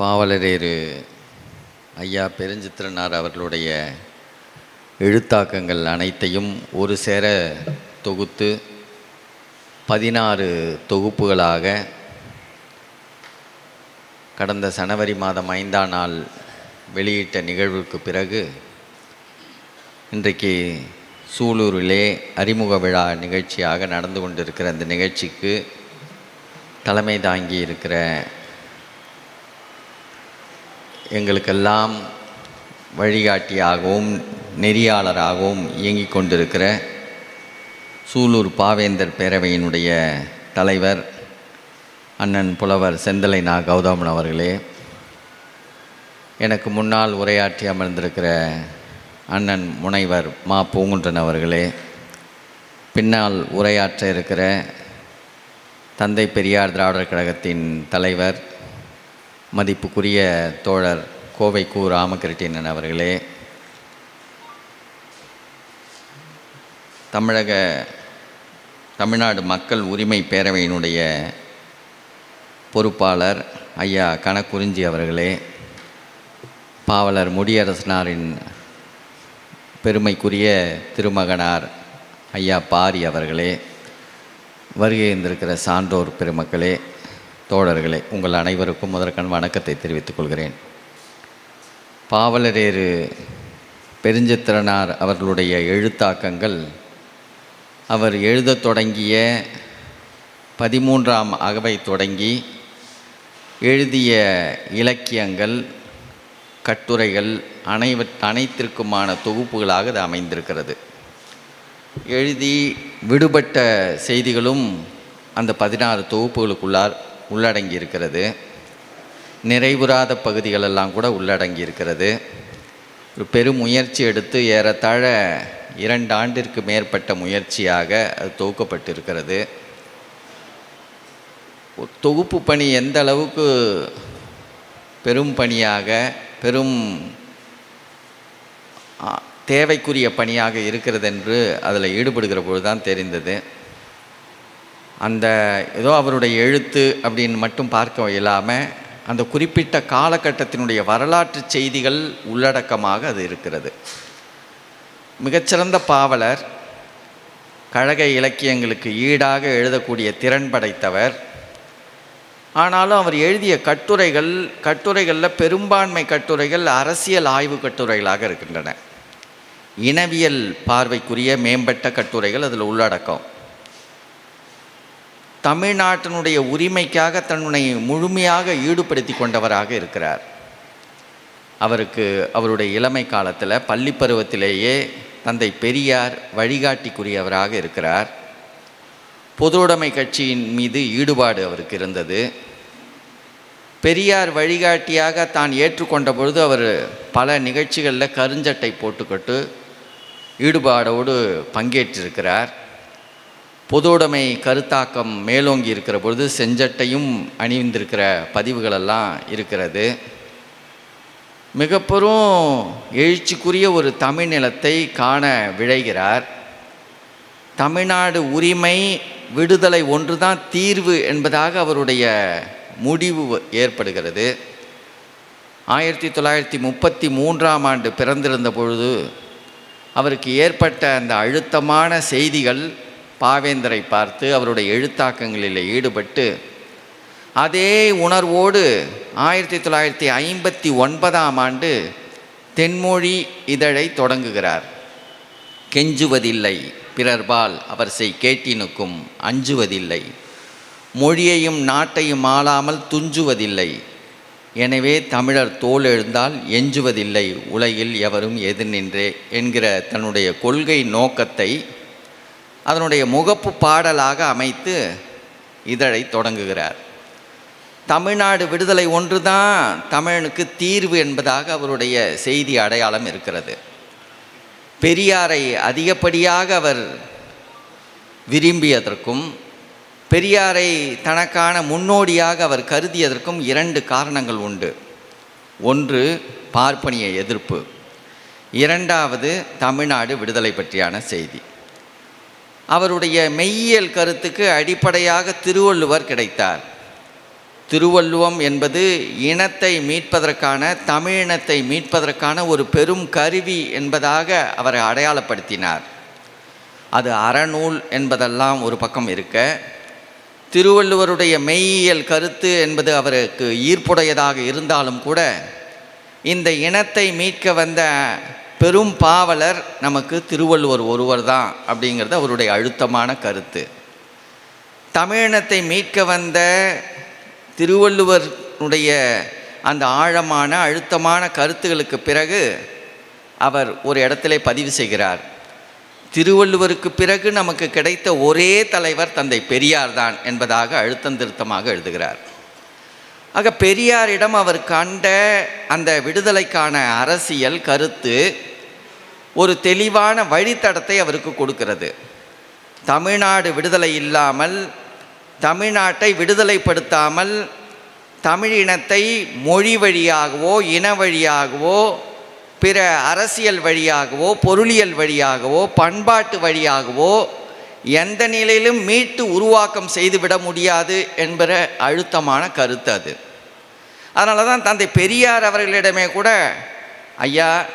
பாவலரேறு ஐயா பெருஞ்சித்திரனார் அவர்களுடைய எழுத்தாக்கங்கள் அனைத்தையும் ஒரு சேர தொகுத்து பதினாறு தொகுப்புகளாக கடந்த சனவரி மாதம் ஐந்தாம் நாள் வெளியிட்ட நிகழ்வுக்கு பிறகு இன்றைக்கு சூலூரிலே அறிமுக விழா நிகழ்ச்சியாக நடந்து கொண்டிருக்கிற அந்த நிகழ்ச்சிக்கு தலைமை தாங்கி இருக்கிற எங்களுக்கெல்லாம் வழிகாட்டியாகவும் நெறியாளராகவும் இயங்கிக் கொண்டிருக்கிற சூலூர் பாவேந்தர் பேரவையினுடைய தலைவர் அண்ணன் புலவர் செந்தலை நா கௌதமன் அவர்களே எனக்கு முன்னால் உரையாற்றி அமர்ந்திருக்கிற அண்ணன் முனைவர் மா. பூங்குன்றன் அவர்களே பின்னால் உரையாற்ற இருக்கிற தந்தை பெரியார் திராவிடர் கழகத்தின் தலைவர் மதிப்புக்குரிய தோழர் கோவை கு ராமகிருட்டிணன் அவர்களே தமிழக தமிழ்நாடு மக்கள் உரிமை பேரவையினுடைய பொறுப்பாளர் ஐயா கணக்குறிஞ்சி அவர்களே பாவலர் முடியரசனாரின் பெருமைக்குரிய திருமகனார் ஐயா பாரி அவர்களே வருகை இருந்திருக்கிற சான்றோர் பெருமக்களே தோழர்களே உங்கள் அனைவருக்கும் முதற்கண் வணக்கத்தை தெரிவித்துக் கொள்கிறேன். பாவலரேறு பெருஞ்சித்திரனார் அவர்களுடைய எழுத்தாக்கங்கள் அவர் எழுதத் தொடங்கிய பதிமூன்றாம் அகவை தொடங்கி எழுதிய இலக்கியங்கள் கட்டுரைகள் அனைவ அனைத்திற்குமான தொகுப்புகளாக அது அமைந்திருக்கிறது. எழுதி விடுபட்ட செய்திகளும் அந்த பதினாறு தொகுப்புகளுக்குள்ளார். உள்ளடங்கி இருக்கிறது நிறைவுறாத பகுதிகளெல்லாம் கூட உள்ளடங்கி இருக்கிறது ஒரு பெரும் முயற்சி எடுத்து ஏறத்தாழ இரண்டு ஆண்டிற்கு மேற்பட்ட முயற்சியாக அது தொகுக்கப்பட்டிருக்கிறது. தொகுப்பு பணி எந்த அளவுக்கு பெரும் பணியாக பெரும் தேவைக்குரிய பணியாக இருக்கிறது என்று அதில் ஈடுபடுகிற பொழுது தான் தெரிந்தது. அந்த ஏதோ அவருடைய எழுத்து அப்படின்னு மட்டும் பார்க்க இல்லாமல் அந்த குறிப்பிட்ட காலகட்டத்தினுடைய வரலாற்று செய்திகள் உள்ளடக்கமாக அது இருக்கிறது. மிகச்சிறந்த பாவலர் கழக இலக்கியங்களுக்கு ஈடாக எழுதக்கூடிய திறன் படைத்தவர். ஆனாலும் அவர் எழுதிய கட்டுரைகள் கட்டுரைகளில் பெரும்பான்மை கட்டுரைகள் அரசியல் ஆய்வு கட்டுரைகளாக இருக்கின்றன. இனவியல் பார்வைக்குரிய மேம்பட்ட கட்டுரைகள் அதில் உள்ளடக்கம். தமிழ்நாட்டினுடைய உரிமைக்காக தன்னை முழுமையாக ஈடுபடுத்தி கொண்டவராக இருக்கிறார். அவருக்கு அவருடைய இளமை காலத்தில் பள்ளி பருவத்திலேயே தந்தை பெரியார் வழிகாட்டிக்குரியவராக இருக்கிறார். பொதுவுடைமை கட்சியின் மீது ஈடுபாடு அவருக்கு இருந்தது. பெரியார் வழிகாட்டியாக தான் ஏற்றுக்கொண்ட பொழுது அவர் பல நிகழ்ச்சிகளில் கருஞ்சட்டை போட்டுக்கொண்டு ஈடுபாடோடு பங்கேற்றிருக்கிறார். பொதுவுடைமை கருத்தாக்கம் மேலோங்கி இருக்கிற பொழுது செஞ்சட்டையும் அணிந்திருக்கிற பதிவுகளெல்லாம் இருக்கிறது. மிக பெரும் எழுச்சிக்குரிய ஒரு தமிழ் நிலத்தை காண விழைகிறார். தமிழ்நாடு உரிமை விடுதலை ஒன்றுதான் தீர்வு என்பதாக அவருடைய முடிவு ஏற்படுகிறது. ஆயிரத்தி தொள்ளாயிரத்தி முப்பத்தி மூன்றாம் ஆண்டு பிறந்திருந்த பொழுது அவருக்கு ஏற்பட்ட அந்த அழுத்தமான செய்திகள் பாவேந்தரை பார்த்து அவருடைய எழுத்தாக்கங்களில் ஈடுபட்டு அதே உணர்வோடு ஆயிரத்தி தொள்ளாயிரத்தி ஐம்பத்தி ஒன்பதாம் ஆண்டு தென்மொழி இதழை தொடங்குகிறார். கெஞ்சுவதில்லை பிறர்பால் அவர் செய் கேட்டினுக்கும் அஞ்சுவதில்லை. மொழியையும் நாட்டையும் ஆளாமல் துஞ்சுவதில்லை. எனவே தமிழர் தோல் எழுந்தால் எஞ்சுவதில்லை உலகில் எவரும் எதிர் நின்றே என்கிற தன்னுடைய கொள்கை நோக்கத்தை அதனுடைய முகப்பு பாடலாக அமைத்து இதழை தொடங்குகிறார். தமிழ்நாடு விடுதலை ஒன்றுதான் தமிழனுக்கு தீர்வு என்பதாக அவருடைய செய்தி அடையாளம் இருக்கிறது. பெரியாரை அதிகப்படியாக அவர் விரும்பியதற்கும் பெரியாரை தனக்கான முன்னோடியாக அவர் கருதியதற்கும் இரண்டு காரணங்கள் உண்டு. ஒன்று பார்ப்பனிய எதிர்ப்பு. இரண்டாவது தமிழ்நாடு விடுதலை பற்றியான செய்தி. அவருடைய மெய்யியல் கருத்துக்கு அடிப்படையாக திருவள்ளுவர் கிடைத்தார். திருவள்ளுவம் என்பது இனத்தை மீட்பதற்கான தமிழினத்தை மீட்பதற்கான ஒரு பெரும் கருவி என்பதாக அவர் அடையாளப்படுத்தினார். அது அறநூல் என்பதெல்லாம் ஒரு பக்கம் இருக்க திருவள்ளுவருடைய மெய்யியல் கருத்து என்பது அவருக்கு ஈர்ப்புடையதாக இருந்தாலும் கூட இந்த இனத்தை மீட்க வந்த பெரும் பாவலர் நமக்கு திருவள்ளுவர் ஒருவர் தான் அப்படிங்கிறது அவருடைய அழுத்தமான கருத்து. தமிழினத்தை மீட்க வந்த திருவள்ளுவருடைய அந்த ஆழமான அழுத்தமான கருத்துகளுக்கு பிறகு அவர் ஒரு இடத்துல பதிவு செய்கிறார். திருவள்ளுவருக்கு பிறகு நமக்கு கிடைத்த ஒரே தலைவர் தந்தை பெரியார் தான் என்பதாக அழுத்தம் திருத்தமாக எழுதுகிறார். ஆக பெரியாரிடம் அவர் கண்ட அந்த விடுதலைக்கான அரசியல் கருத்து ஒரு தெளிவான வழித்தடத்தை அவருக்கு கொடுக்கிறது. தமிழ்நாடு விடுதலை இல்லாமல் தமிழ்நாட்டை விடுதலைப்படுத்தாமல் தமிழினத்தை மொழி வழியாகவோ இன வழியாகவோ பிற அரசியல் வழியாகவோ பொருளியல் வழியாகவோ பண்பாட்டு வழியாகவோ எந்த நிலையிலும் மீட்டு உருவாக்கம் செய்துவிட முடியாது என்கிற அழுத்தமான கருத்து அது. அதனால தான் தந்தை பெரியார் அவர்களிடமே கூட ஐயா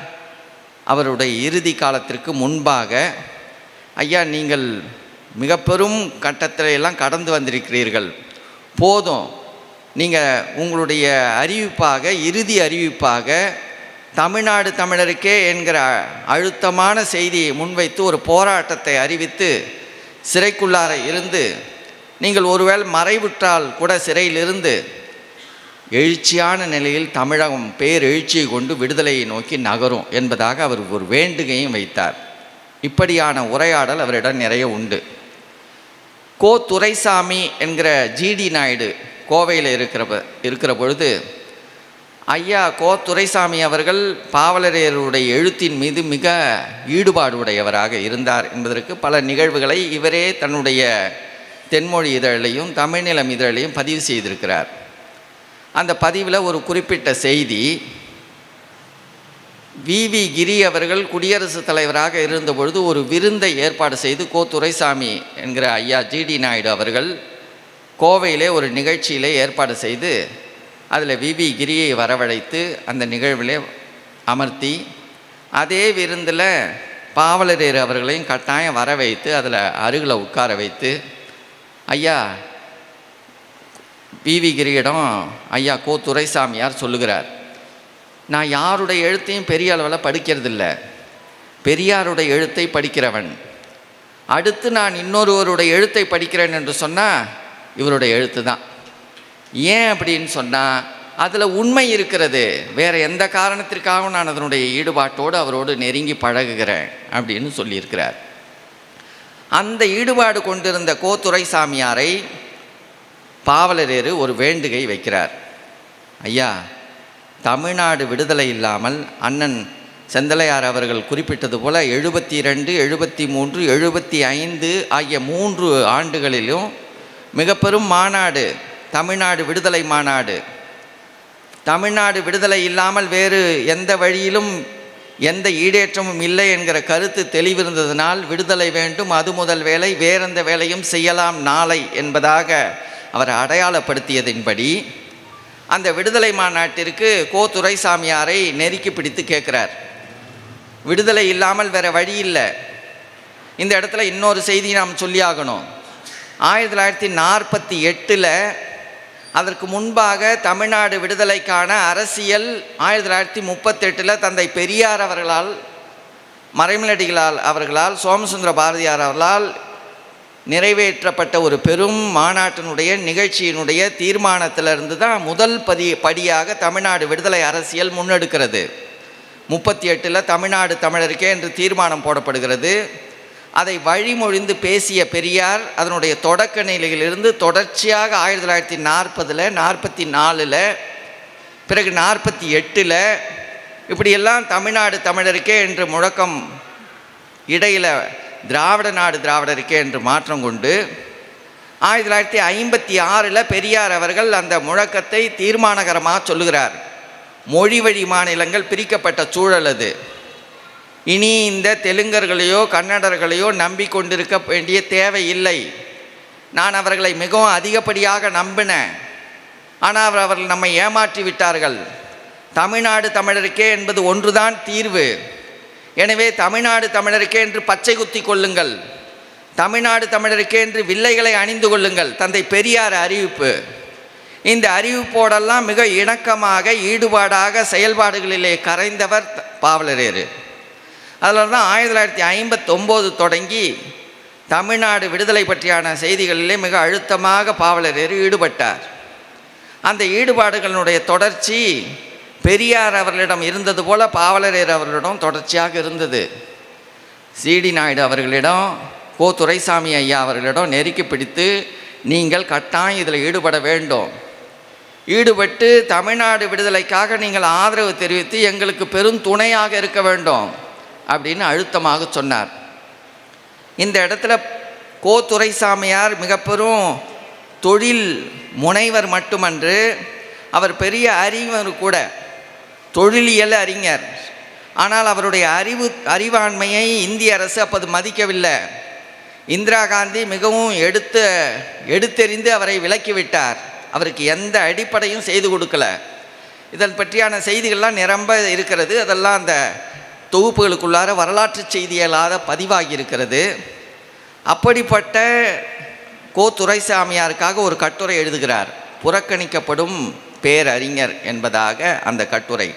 அவருடைய இறுதி காலத்திற்கு முன்பாக ஐயா நீங்கள் மிக பெரும் கட்டத்தில் எல்லாம் கடந்து வந்திருக்கிறீர்கள். போதும். நீங்கள் உங்களுடைய அறிவிப்பாக இறுதி அறிவிப்பாக தமிழ்நாடு தமிழருக்கே என்கிற அழுத்தமான செய்தியை முன்வைத்து ஒரு போராட்டத்தை அறிவித்து சிறைக்குள்ளார இருந்து நீங்கள் ஒருவேளை மறைவுற்றால் கூட சிறையிலிருந்து எழுச்சியான நிலையில் தமிழகம் பேர் எழுச்சியை கொண்டு விடுதலையை நோக்கி நகரும் என்பதாக அவர் ஒரு வேண்டுகையும் வைத்தார். இப்படியான உரையாடல் அவரிடம் நிறைய உண்டு. கோ துரைசாமி என்கிற ஜிடி நாயுடு கோவையில் இருக்கிற இருக்கிற பொழுது ஐயா கோ துரைசாமி அவர்கள் பாவலரையருடைய எழுத்தின் மீது மிக ஈடுபாடு உடையவராக இருந்தார் என்பதற்கு பல நிகழ்வுகளை இவரே தன்னுடைய தென்மொழி இதழையும் தமிழ்நிலம் இதழையும் பதிவு செய்திருக்கிறார். அந்த பதிவில் ஒரு குறிப்பிட்ட செய்தி. விவி கிரி அவர்கள் குடியரசுத் தலைவராக இருந்தபொழுது ஒரு விருந்தை ஏற்பாடு செய்து கோ துரைசாமி என்கிற ஐயா ஜிடி நாயுடு அவர்கள் கோவையிலே ஒரு நிகழ்ச்சியிலே ஏற்பாடு செய்து அதில் விவி கிரியை வரவழைத்து அந்த நிகழ்விலே அமர்த்தி அதே விருந்தில் பாவலரேர் அவர்களையும் கட்டாயம் வர வைத்து அதில் அருகில் உட்கார வைத்து ஐயா விவி கிரியிடம் ஐயா கோ. துரைசாமியார் சொல்லுகிறார். நான் யாருடைய எழுத்தையும் பெரிய அளவில் படிக்கிறதில்ல. பெரியாருடைய எழுத்தை படிக்கிறவன். அடுத்து நான் இன்னொருவருடைய எழுத்தை படிக்கிறேன் என்று சொன்னால் இவருடைய எழுத்து தான். ஏன் அப்படின்னு சொன்னால் அதில் உண்மை இருக்கிறது. வேறு எந்த காரணத்திற்காகவும் நான் அதனுடைய ஈடுபாட்டோடு அவரோடு நெருங்கி பழகுகிறேன் அப்படின்னு சொல்லியிருக்கிறார். அந்த ஈடுபாடு கொண்டிருந்த கோ. துரைசாமியாரை பாவலரேறு ஒரு வேண்டுகை வைக்கிறார். ஐயா தமிழ்நாடு விடுதலை இல்லாமல் அண்ணன் செந்தலையார் அவர்கள் குறிப்பிட்டது போல எழுபத்தி ரெண்டு எழுபத்தி மூன்று எழுபத்தி ஐந்து ஆகிய மூன்று ஆண்டுகளிலும் மிக பெரும் மாநாடு தமிழ்நாடு விடுதலை மாநாடு. தமிழ்நாடு விடுதலை இல்லாமல் வேறு எந்த வழியிலும் எந்த ஈடேற்றமும் இல்லை என்கிற கருத்து தெளிவிருந்ததனால் விடுதலை வேண்டும் அது முதல் வேலை வேறெந்த வேலையும் செய்யலாம் நாளை என்பதாக அவர் அடையாளப்படுத்தியதின்படி அந்த விடுதலை மாநாட்டிற்கு கோ துரைசாமியாரை நெருக்கி பிடித்து கேட்குறார். விடுதலை இல்லாமல் வேற வழி இல்லை. இந்த இடத்துல இன்னொரு செய்தி நாம் சொல்லியாகணும் ஆயிரத்தி தொள்ளாயிரத்தி நாற்பத்தி எட்டில் அதற்கு முன்பாக தமிழ்நாடு விடுதலைக்கான அரசியல் ஆயிரத்தி தொள்ளாயிரத்தி முப்பத்தெட்டில் தந்தை பெரியார் அவர்களால் மறைமலடிகளால் அவர்களால் சோமசுந்தர பாரதியார் அவர்களால் நிறைவேற்றப்பட்ட ஒரு பெரும் மாநாட்டினுடைய நிகழ்ச்சியினுடைய தீர்மானத்திலிருந்து தான் முதல் பதி படியாக தமிழ்நாடு விடுதலை அரசியல் முன்னெடுக்கிறது. முப்பத்தி எட்டில் தமிழ்நாடு தமிழருக்கே என்று தீர்மானம் போடப்படுகிறது. அதை வழிமொழிந்து பேசிய பெரியார் அதனுடைய தொடக்க நிலையிலிருந்து தொடர்ச்சியாக ஆயிரத்தி தொள்ளாயிரத்தி நாற்பதில் நாற்பத்தி நாலில் பிறகு நாற்பத்தி எட்டில் இப்படியெல்லாம் தமிழ்நாடு தமிழருக்கே என்று முழக்கம் இடையில் திராவிட நாடு திராவிடருக்கே என்று மாற்றம் கொண்டு ஆயிரத்தி தொள்ளாயிரத்தி ஐம்பத்தி ஆறில் பெரியார் அவர்கள் அந்த முழக்கத்தை தீர்மானகரமாக சொல்லுகிறார். மொழி வழி மாநிலங்கள் பிரிக்கப்பட்ட சூழல் அது. இனி இந்த தெலுங்கர்களையோ கன்னடர்களையோ நம்பிக்கொண்டிருக்க வேண்டிய தேவை இல்லை. நான் அவர்களை மிகவும் அதிகப்படியாக நம்பினேன். ஆனால் அவர் அவர்கள் நம்மை ஏமாற்றி விட்டார்கள். தமிழ்நாடு தமிழருக்கே என்பது ஒன்றுதான் தீர்வு. எனவே தமிழ்நாடு தமிழருக்கே என்று பச்சை குத்தி கொள்ளுங்கள். தமிழ்நாடு தமிழருக்கே என்று வில்லைகளை அணிந்து கொள்ளுங்கள். தந்தை பெரியார் அறிவிப்பு. இந்த அறிவிப்போடெல்லாம் மிக இணக்கமாக ஈடுபாடாக செயல்பாடுகளிலே கரைந்தவர் பாவலரேறு. அதில் தான் ஆயிரத்தி தொள்ளாயிரத்தி ஐம்பத்தொம்போது தொடங்கி தமிழ்நாடு விடுதலை பற்றியான செய்திகளிலே மிக அழுத்தமாக பாவலரேறு ஈடுபட்டார். அந்த ஈடுபாடுகளினுடைய தொடர்ச்சி பெரியார் அவர்களிடம் இருந்தது போல பாவலரேர் அவர்களிடம் தொடர்ச்சியாக இருந்தது. சிடி நாயுடு அவர்களிடம் கோ துரைசாமி ஐயா அவர்களிடம் நெருக்கி பிடித்து நீங்கள் கட்டாயம் இதில் ஈடுபட வேண்டும். ஈடுபட்டு தமிழ்நாடு விடுதலைக்காக நீங்கள் ஆதரவு தெரிவித்து எங்களுக்கு பெரும் துணையாக இருக்க வேண்டும் அப்படின்னு அழுத்தமாக சொன்னார். இந்த இடத்துல கோ துரைசாமியார் மிக பெரும் தொழில் முனைவர் மட்டுமன்று அவர் பெரிய அறிவர் கூட தொழிலியல் அறிஞர். ஆனால் அவருடைய அறிவு அறிவாண்மையை இந்திய அரசு அப்போது மதிக்கவில்லை. இந்திரா காந்தி மிகவும் எடுத்து எடுத்தெறிந்து அவரை விலக்கிவிட்டார். அவருக்கு எந்த அடிப்படையும் செய்து கொடுக்கல. இதன் பற்றியான செய்திகள்லாம் நிரம்ப இருக்கிறது. அதெல்லாம் அந்த தொகுப்புகளுக்குள்ளார வரலாற்று செய்தியலாத பதிவாகி இருக்கிறது அப்படிப்பட்ட கோ துரைசாமியாருக்காக ஒரு கட்டுரை எழுதுகிறார். புறக்கணிக்கப்படும் பேரறிஞர் என்பதாக அந்த கட்டுரை.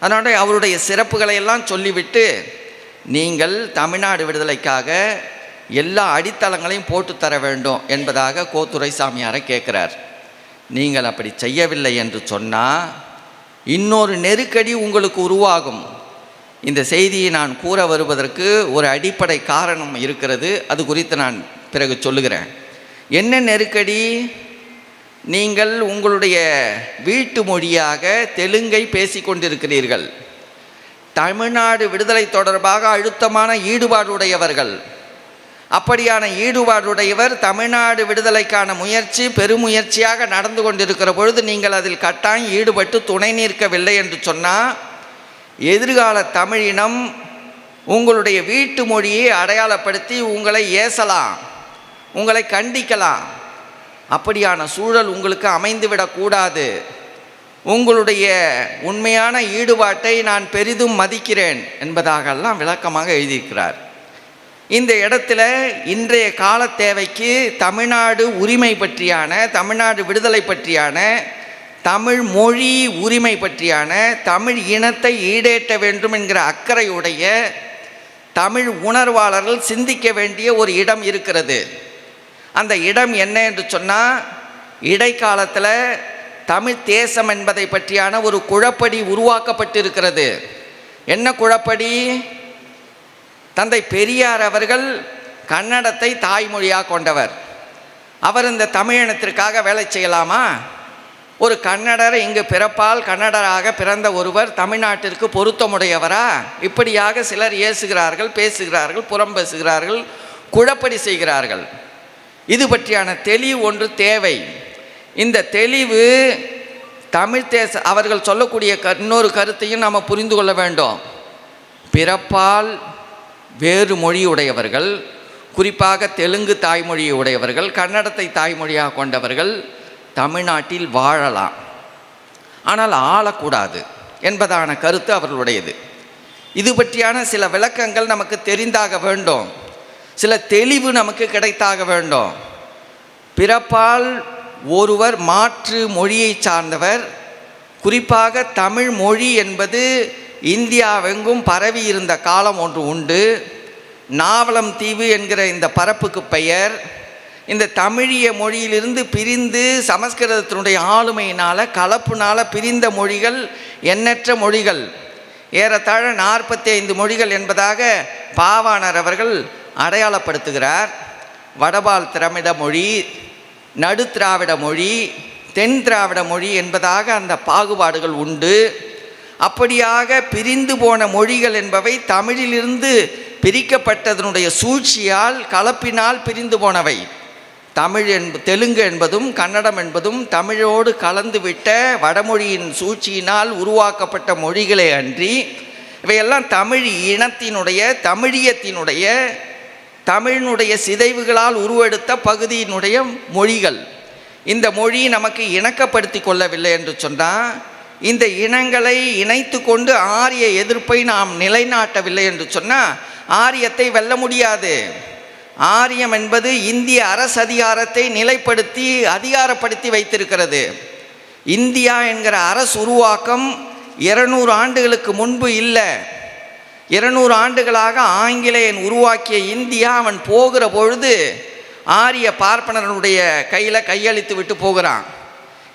அதனால் அவருடைய சிறப்புகளை எல்லாம் சொல்லிவிட்டு நீங்கள் தமிழ்நாடு விடுதலைக்காக எல்லா அடித்தளங்களையும் போட்டு தர வேண்டும் என்பதாக கோத்துரை சாமியாரை கேட்குறார். நீங்கள் அப்படி செய்யவில்லை என்று சொன்னால் இன்னொரு நெருக்கடி உங்களுக்கு உருவாகும். இந்த செய்தியை நான் கூற வருவதற்கு ஒரு அடிப்படை காரணம் இருக்கிறது. அது குறித்து நான் பிறகு சொல்லுகிறேன். என்ன நெருக்கடி? நீங்கள் உங்களுடைய வீட்டு மொழியாக தெலுங்கை பேசிக்கொண்டிருக்கிறீர்கள் தமிழ்நாடு விடுதலை தொடர்பாக அழுத்தமான ஈடுபாடுடையவர்கள் அப்படியான ஈடுபாடுடையவர் தமிழ்நாடு விடுதலைக்கான முயற்சி பெருமுயற்சியாக நடந்து கொண்டிருக்கிற பொழுது நீங்கள் அதில் கட்டாயம் ஈடுபட்டு துணை நிற்கவில்லை என்று சொன்னால் எதிர்கால தமிழினம் உங்களுடைய வீட்டு மொழியை அடையாளப்படுத்தி உங்களை ஏசலாம் உங்களை கண்டிக்கலாம். அப்படியான சூழல் உங்களுக்கு அமைந்துவிடக்கூடாது உங்களுடைய உண்மையான ஈடுபாட்டை நான் பெரிதும் மதிக்கிறேன் என்பதாகலாம் விளக்கமாக எழுதியிருக்கிறார். இந்த இடத்துல இன்றைய கால தேவைக்கு தமிழ்நாடு உரிமை பற்றியான தமிழ்நாடு விடுதலை பற்றியான தமிழ் மொழி உரிமை பற்றியான தமிழ் இனத்தை ஈடேற்ற வேண்டும் என்கிற அக்கறையுடைய தமிழ் உணர்வாளர்கள் சிந்திக்க வேண்டிய ஒரு இடம் இருக்கிறது. அந்த இடம் என்ன என்று சொன்னால் இடைக்காலத்தில் தமிழ் தேசம் என்பதை பற்றியான ஒரு குழப்படி உருவாக்கப்பட்டிருக்கிறது. என்ன குழப்படி? தந்தை பெரியார் அவர்கள் கன்னடத்தை தாய்மொழியாக கொண்டவர். அவர் இந்த தமிழினத்திற்காக வேலை செய்யலாமா? ஒரு கன்னடர் இங்கு பிறப்பால் கன்னடராக பிறந்த ஒருவர் தமிழ்நாட்டிற்கு பொருத்தமுடையவரா? இப்படியாக சிலர் ஏசுகிறார்கள் பேசுகிறார்கள் புறம் பேசுகிறார்கள் குழப்படி செய்கிறார்கள். இது பற்றியான தெளிவு ஒன்று தேவை. இந்த தெளிவு தமிழ் தேச அவர்கள் சொல்லக்கூடிய க இன்னொரு கருத்தையும் நாம் புரிந்து கொள்ள வேண்டும். பிறப்பால் வேறு மொழி உடையவர்கள் குறிப்பாக தெலுங்கு தாய்மொழியை உடையவர்கள் கன்னடத்தை தாய்மொழியாக கொண்டவர்கள் தமிழ்நாட்டில் வாழலாம். ஆனால் ஆளக்கூடாது என்பதான கருத்து அவர்களுடையது. இது பற்றியான சில விளக்கங்கள் நமக்கு தெரிந்தாக வேண்டும். சில தெளிவு நமக்கு கிடைத்தாக வேண்டும். பிறப்பால் ஒருவர் மாற்று மொழியை சார்ந்தவர். குறிப்பாக தமிழ் மொழி என்பது இந்தியாவெங்கும் பரவி இருந்த காலம் ஒன்று உண்டு. நாவலம் தீவு என்கிற இந்த பரப்புக்கு பெயர். இந்த தமிழிய மொழியிலிருந்து பிரிந்து சமஸ்கிருதத்தினுடைய ஆளுமையினால் கலப்புனால் பிரிந்த மொழிகள் எண்ணற்ற மொழிகள். ஏறத்தாழ நாற்பத்தி ஐந்து மொழிகள் என்பதாக பாவாணர் அவர்கள் அடையாளப்படுத்துகிறார். வடபால் திராவிட மொழி நடுத்திராவிட மொழி தென் திராவிட மொழி என்பதாக அந்த பாகுபாடுகள் உண்டு. அப்படியாக பிரிந்து போன மொழிகள் என்பவை தமிழிலிருந்து பிரிக்கப்பட்டதனுடைய சூழ்ச்சியால் கலப்பினால் பிரிந்து போனவை. தமிழ் என்ப தெலுங்கு என்பதும் கன்னடம் என்பதும் தமிழோடு கலந்துவிட்ட வடமொழியின் சூழ்ச்சியினால் உருவாக்கப்பட்ட மொழிகளே அன்றி இவையெல்லாம் தமிழ் இனத்தினுடைய தமிழியத்தினுடைய தமிழினுடைய சிதைவுகளால் உருவெடுத்த பகுதியினுடைய மொழிகள். இந்த மொழி நமக்கு இணக்கப்படுத்தி கொள்ளவில்லை என்று சொன்னால் இந்த இனங்களை இணைத்து கொண்டு ஆரிய எதிர்ப்பை நாம் நிலைநாட்டவில்லை என்று சொன்னால் ஆரியத்தை வெல்ல முடியாது. ஆரியம் என்பது இந்திய அரசு அதிகாரத்தை நிலைப்படுத்தி அதிகாரப்படுத்தி வைத்திருக்கிறது. இந்தியா என்கிற அரசு உருவாக்கம் இருநூறு ஆண்டுகளுக்கு முன்பு இல்லை. இருநூறு ஆண்டுகளாக ஆங்கிலேயன் உருவாக்கிய இந்தியா அவன் போகிற பொழுது ஆரிய பார்ப்பனனுடைய கையில் கையளித்து விட்டு போகிறான்.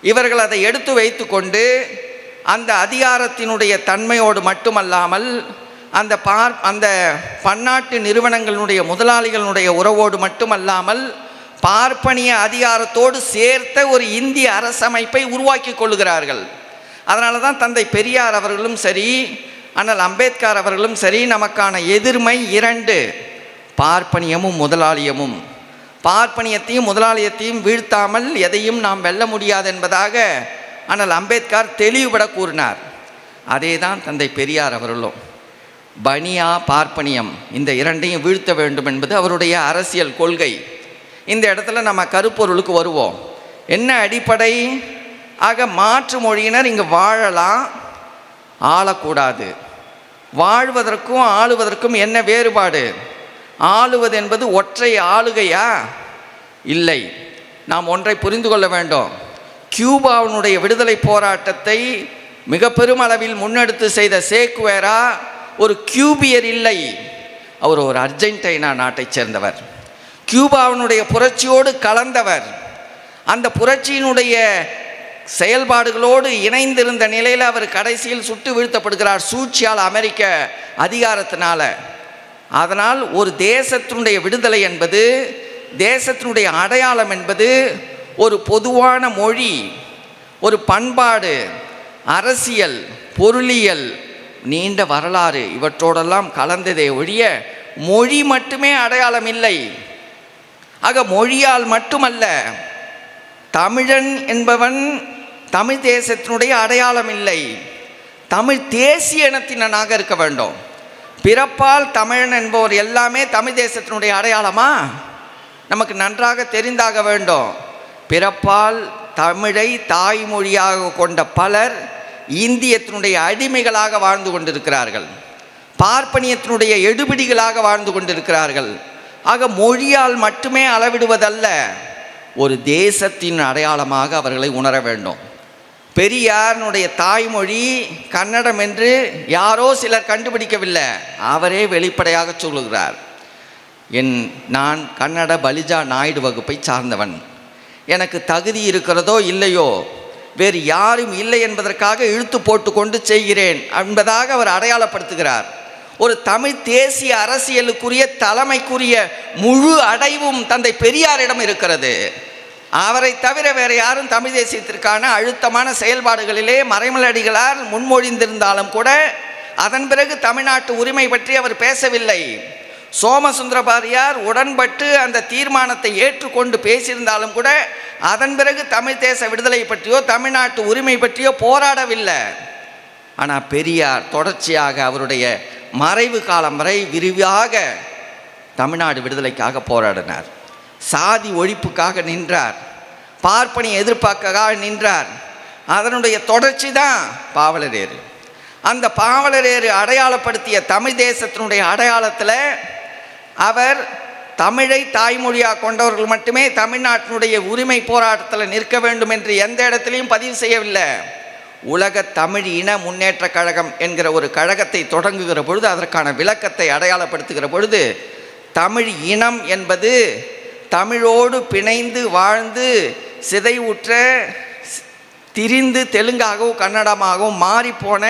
இவர்கள் அதை எடுத்து வைத்துக்கொண்டு அந்த அதிகாரத்தினுடைய தன்மையோடு மட்டுமல்லாமல் அந்த பார் அந்த பன்னாட்டு நிறுவனங்களுடைய முதலாளிகளுடைய உறவோடு மட்டுமல்லாமல் பார்ப்பனிய அதிகாரத்தோடு சேர்த்த ஒரு இந்திய அரசமைப்பை உருவாக்கி கொள்ளுகிறார்கள். அதனால தான் தந்தை பெரியார் அவர்களும் சரி ஆனால் அம்பேத்கர் அவர்களும் சரி நமக்கான எதிர்மை இரண்டு. பார்ப்பனியமும் முதலாளியமும். பார்ப்பனியத்தையும் முதலாளியத்தையும் வீழ்த்தாமல் எதையும் நாம் வெல்ல முடியாது என்பதாக ஆனால் அம்பேத்கர் தெளிவுபட கூறினார். அதே தான் தந்தை பெரியார் அவர்களும். பனியா பார்ப்பனியம் இந்த இரண்டையும் வீழ்த்த வேண்டும் என்பது அவருடைய அரசியல் கொள்கை. இந்த இடத்துல நம்ம கருப்பொருளுக்கு வருவோம். என்ன அடிப்படை? ஆக மாற்று மொழியினர் இங்கே வாழலாம். ஆளக்கூடாது. வாழ்வதற்கும் ஆளுவதற்கும் என்ன வேறுபாடு? ஆளுவது என்பது ஒற்றை ஆளுகையா? இல்லை. நாம் ஒன்றை புரிந்து கொள்ள வேண்டும். கியூபாவினுடைய விடுதலை போராட்டத்தை மிக பெருமளவில் முன்னெடுத்து செய்த சேக்குவேரா ஒரு கியூபியர் இல்லை. அவர் ஒரு அர்ஜென்டினா நாட்டைச் சேர்ந்தவர். கியூபாவினுடைய புரட்சியோடு கலந்தவர். அந்த புரட்சியினுடைய செயல்பாடுகளோடு இணைந்திருந்த நிலையில் அவர் கடைசியில் சுட்டு வீழ்த்தப்படுகிறார் சூழ்ச்சியால் அமெரிக்க அதிகாரத்தினால். அதனால் ஒரு தேசத்தினுடைய விடுதலை என்பது தேசத்தினுடைய அடையாளம் என்பது ஒரு பொதுவான மொழி ஒரு பண்பாடு அரசியல் பொருளியல் நீண்ட வரலாறு இவற்றோடெல்லாம் கலந்ததே ஒழிய மொழி மட்டுமே அடையாளம் இல்லை. ஆக மொழியால் மட்டுமல்ல தமிழன் என்பவன் தமிழ் தேசத்தினுடைய அடையாளம் இல்லை. தமிழ் தேசிய இனத்தினனாக இருக்க வேண்டும். பிறப்பால் தமிழன் என்பவர் எல்லாமே தமிழ் தேசத்தினுடைய அடையாளமா? நமக்கு நன்றாக தெரிந்தாக வேண்டும். பிறப்பால் தமிழை தாய்மொழியாக கொண்ட பலர் இந்தியத்தினுடைய அடிமைகளாக வாழ்ந்து கொண்டிருக்கிறார்கள். பார்ப்பனியத்தினுடைய எடுபிடிகளாக வாழ்ந்து கொண்டிருக்கிறார்கள். ஆக மொழியால் மட்டுமே அளவிடுவதல்ல ஒரு தேசத்தின் அடையாளமாக அவர்களை உணர வேண்டும். பெரியாருடைய தாய்மொழி கன்னடம் என்று யாரோ சிலர் கண்டுபிடிக்கவில்லை. அவரே வெளிப்படையாக சொல்லுகிறார். என் நான் கன்னட பலிஜா நாயுடு வகுப்பை சார்ந்தவன். எனக்கு தகுதி இருக்கிறதோ இல்லையோ? வேறு யாரும் இல்லை என்பதற்காக இழுத்து போட்டு கொண்டு செய்கிறேன் என்பதாக அவர் அடையாளப்படுத்துகிறார். ஒரு தமிழ் தேசிய அரசியலுக்குரிய தலைமைக்குரிய முழு அடைவும் தந்தை பெரியாரிடம் இருக்கிறது. அவரை தவிர வேறு யாரும் தமிழ் தேசியத்திற்கான அழுத்தமான செயல்பாடுகளிலே மறைமலடிகளால் முன்மொழிந்திருந்தாலும் கூட அதன் பிறகு தமிழ்நாட்டு உரிமை பற்றி அவர் பேசவில்லை. சோமசுந்தரபாரியார் உடன்பட்டு அந்த தீர்மானத்தை ஏற்றுக்கொண்டு பேசியிருந்தாலும் கூட அதன் பிறகு தமிழ் தேச விடுதலை பற்றியோ தமிழ்நாட்டு உரிமை பற்றியோ போராடவில்லை. ஆனால் பெரியார் தொடர்ச்சியாக அவருடைய மறைவு காலம் வரை விரிவாக தமிழ்நாடு விடுதலைக்காக போராடினார். சாதி ஒழிப்புக்காக நின்றார். பார்ப்பனை எதிர்பார்க்காக நின்றார். அதனுடைய தொடர்ச்சி தான் பாவலரேறு. அந்த பாவலரேறு அடையாளப்படுத்திய தமிழ் தேசத்தினுடைய அடையாளத்தில் அவர் தமிழை தாய்மொழியாக கொண்டவர்கள் மட்டுமே தமிழ்நாட்டினுடைய உரிமை போராட்டத்தில் நிற்க வேண்டும் என்று எந்த இடத்துலையும் பதிவு செய்யவில்லை. உலக தமிழ் இன முன்னேற்ற கழகம் என்கிற ஒரு கழகத்தை தொடங்குகிற பொழுது அதற்கான விளக்கத்தை அடையாளப்படுத்துகிற பொழுது தமிழ் இனம் என்பது தமிழோடு பிணைந்து வாழ்ந்து சிதைவுற்ற திரிந்து தெலுங்காகவும் கன்னடமாகவும் மாறிப்போன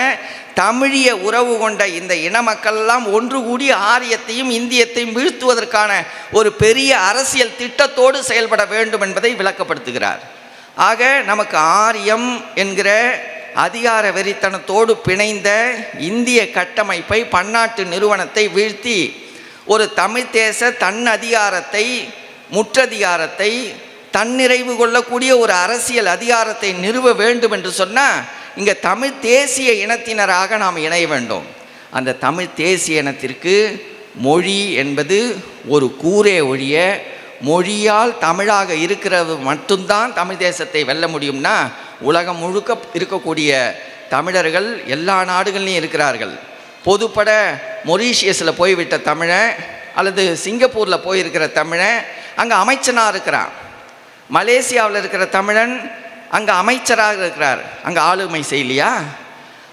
தமிழிய உறவு கொண்ட இந்த இன மக்கள்லாம் ஒன்று கூடி ஆரியத்தையும் இந்தியத்தையும் வீழ்த்துவதற்கான ஒரு பெரிய அரசியல் திட்டத்தோடு செயல்பட வேண்டும் என்பதை விளக்கப்படுத்துகிறார். ஆக நமக்கு ஆரியம் என்கிற அதிகார வெறித்தனத்தோடு பிணைந்த இந்திய கட்டமைப்பை பன்னாட்டு நிறுவனத்தை வீழ்த்தி ஒரு தமிழ் தேச தன் அதிகாரத்தை முற்றதிகாரத்தை தன்னிறைவு கொள்ளக்கூடிய ஒரு அரசியல் அதிகாரத்தை நிறுவ வேண்டும் என்று சொன்னால் இங்கே தமிழ் தேசிய இனத்தினராக நாம் இணைய வேண்டும். அந்த தமிழ் தேசிய இனத்திற்கு மொழி என்பது ஒரு கூரே ஒழிய மொழியால் தமிழாக இருக்கிறது மட்டும்தான் தமிழ் தேசத்தை வெல்ல முடியும்னா உலகம் முழுக்க இருக்கக்கூடிய தமிழர்கள் எல்லா நாடுகள்லையும் இருக்கிறார்கள். பொதுப்பட மொரீஷியஸில் போய்விட்ட தமிழன் அல்லது சிங்கப்பூரில் போயிருக்கிற தமிழன் அங்கே அமைச்சனாக இருக்கிறான். மலேசியாவில் இருக்கிற தமிழன் அங்கே அமைச்சராக இருக்கிறார். அங்கே ஆளுமை செய்யலையா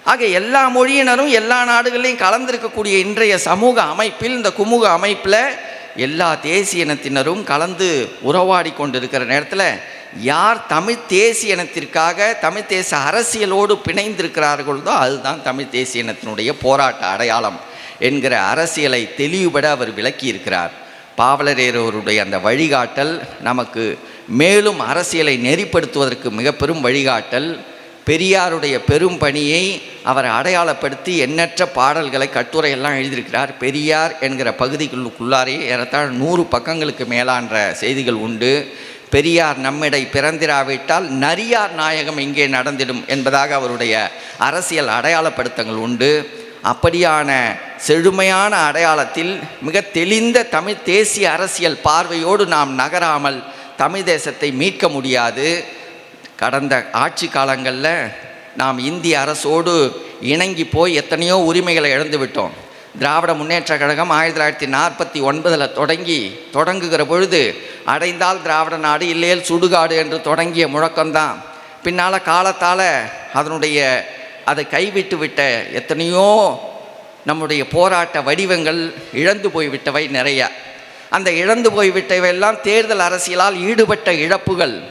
ஆக எல்லா மொழியினரும் எல்லா நாடுகளையும் கலந்திருக்கக்கூடிய இன்றைய சமூக அமைப்பில் இந்த குமுக அமைப்பில் எல்லா தேசிய இனத்தினரும் கலந்து உறவாடி கொண்டிருக்கிற நேரத்தில் யார் தமிழ் தேசிய இனத்திற்காக தமிழ் தேச அரசியலோடு பிணைந்திருக்கிறார்களோ அதுதான் தமிழ் தேசிய இனத்தினுடைய போராட்ட அடையாளம் என்கிற அரசியலை தெளிவுபட அவர் விளக்கி இருக்கிறார் பாவலரேரோருடைய அந்த வழிகாட்டல் நமக்கு மேலும் அரசியலை நெறிப்படுத்துவதற்கு மிக பெரும் வழிகாட்டல் பெரியாருடைய பெரும் பணியை அவர் அடையாளப்படுத்தி எண்ணற்ற பாடல்களை கட்டுரையெல்லாம் எழுதியிருக்கிறார். பெரியார் என்கிற பகுதிகளுக்குள்ளாரே ஏறத்தாழ் நூறு பக்கங்களுக்கு மேலான்ற செய்திகள் உண்டு. பெரியார் நம்மிடை பிறந்திராவிட்டால் நரியார் நாயகம் இங்கே நடந்திடும் என்பதாக அவருடைய அரசியல் அடையாளப்படுத்தங்கள் உண்டு. அப்படியான செழுமையான அடையாளத்தில் மிக தெளிந்த தமிழ் தேசிய அரசியல் பார்வையோடு நாம் நகராமல் தமிழ் தேசத்தை மீட்க முடியாது. கடந்த ஆட்சி காலங்களில் நாம் இந்திய அரசோடு இணங்கி போய் எத்தனையோ உரிமைகளை இழந்து விட்டோம். திராவிட முன்னேற்ற கழகம் ஆயிரத்தி தொள்ளாயிரத்தி நாற்பத்தி ஒன்பதில் தொடங்கி தொடங்குகிற பொழுது அடைந்தால் திராவிட நாடு இல்லையேல் சுடுகாடு என்று தொடங்கிய முழக்கம்தான். பின்னால் காலத்தால் அதனுடைய அதை கைவிட்டு விட்ட எத்தனையோ நம்முடைய போராட்ட வடிவங்கள் இழந்து போய்விட்டவை நிறைய. அந்த இழந்து போய்விட்டவையெல்லாம் தேர்தல் அரசியலால் ஈடுபட்ட இழப்புகள்.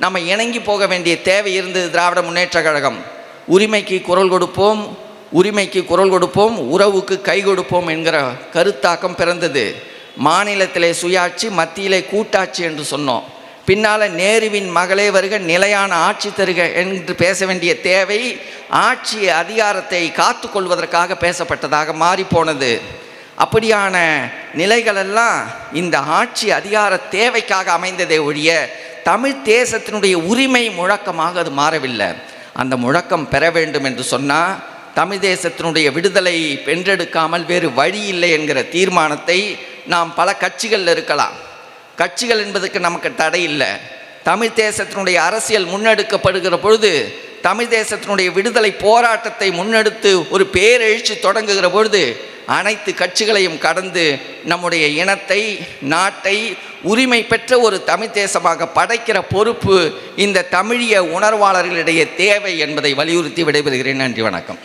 நம்ம இணங்கி போக வேண்டிய தேவை இருந்தது திராவிட முன்னேற்ற கழகம். உரிமைக்கு குரல் கொடுப்போம் உரிமைக்கு குரல் கொடுப்போம் உறவுக்கு கை கொடுப்போம் என்கிற கருத்தாக்கம் பிறந்தது. மாநிலத்திலே சுயாட்சி மத்தியிலே கூட்டாட்சி என்று சொன்னோம். பின்னால் நேருவின் மகளே வருக நிலையான ஆட்சி தருக என்று பேச வேண்டிய தேவை ஆட்சி அதிகாரத்தை காத்து கொள்வதற்காக பேசப்பட்டதாக மாறிப்போனது அப்படியான நிலைகளெல்லாம் இந்த ஆட்சி அதிகார தேவைக்காக அமைந்ததே ஒழிய தமிழ் தேசத்தினுடைய உரிமை முழக்கமாக அது மாறவில்லை. அந்த முழக்கம் பெற வேண்டும் என்று சொன்னால் தமிழ் தேசத்தினுடைய விடுதலை வென்றெடுக்காமல் வேறு வழி இல்லை என்கிற தீர்மானத்தை நாம் பல கட்சிகளில் இருக்கலாம். கட்சிகள் என்பதற்கு நமக்கு தடை இல்லை. தமிழ் தேசத்தினுடைய அரசியல் முன்னெடுக்கப்படுகிற பொழுது தமிழ் தேசத்தினுடைய விடுதலை போராட்டத்தை முன்னெடுத்து ஒரு பேரெழுச்சி தொடங்குகிற பொழுது அனைத்து கட்சிகளையும் கடந்து நம்முடைய இனத்தை நாட்டை உரிமை பெற்ற ஒரு தமிழ் தேசமாக படைக்கிற பொறுப்பு இந்த தமிழிய உணர்வாளர்களிடையே தேவை என்பதை வலியுறுத்தி விடைபெறுகிறேன். நன்றி வணக்கம்.